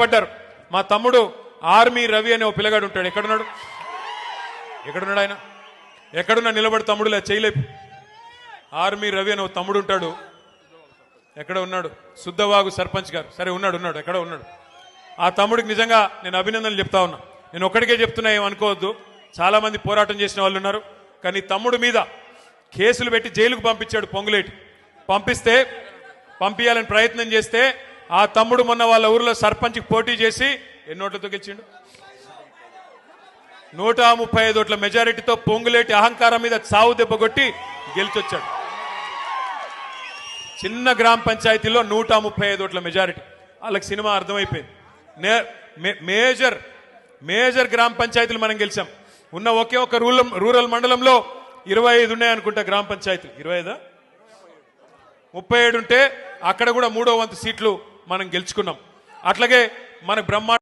పడ్డారు మా తమ్ముడు ఆర్మీ రవి అనే ఓ పిల్లగాడు ఉంటాడు. ఎక్కడున్నాడు? ఎక్కడున్నాడు ఆయన? ఎక్కడున్నా నిలబడి తమ్ముడులే చేయలేపు. ఆర్మీ రవి అనే ఓ తమ్ముడు ఉంటాడు. ఎక్కడ ఉన్నాడు? శుద్ధవాగు సర్పంచ్ గారు. సరే ఉన్నాడు ఉన్నాడు ఎక్కడ ఉన్నాడు. ఆ తమ్ముడికి నిజంగా నేను అభినందనలు చెప్తా ఉన్నా. నేను ఒక్కడికే చెప్తున్నా ఏమనుకోవద్దు చాలామంది పోరాటం చేసిన వాళ్ళు ఉన్నారు. కానీ తమ్ముడు మీద కేసులు పెట్టి జైలుకు పంపించాడు పొంగులేటి. పంపిస్తే పంపించాలని ప్రయత్నం చేస్తే ఆ తమ్ముడు మొన్న వాళ్ళ ఊర్లో సర్పంచ్కి పోటీ చేసి ఎన్నోట్లతో గెలిచిండు నూట ముప్పై ఐదు ఓట్ల మెజారిటీతో పొంగులేటి అహంకారం మీద చావు దెబ్బ కొట్టి గెలిచొచ్చాడు. చిన్న గ్రామ పంచాయతీలో నూట ముప్పై ఐదు ఓట్ల మెజారిటీ. వాళ్ళకి సినిమా అర్థమైపోయింది. నే- మే- మేజర్ మేజర్ గ్రామ పంచాయతీలు మనం గెలిచాం. ఉన్న ఒకే ఒక రూరల్ రూరల్ మండలంలో ఇరవై ఐదు ఉన్నాయనుకుంటా గ్రామ పంచాయతీలు. ఇరవై ఐదా? ముప్పై ఏడు ఉంటే అక్కడ కూడా మూడో వంతు సీట్లు మనం గెలుచుకున్నాం. అట్లాగే మన బ్రహ్మాండ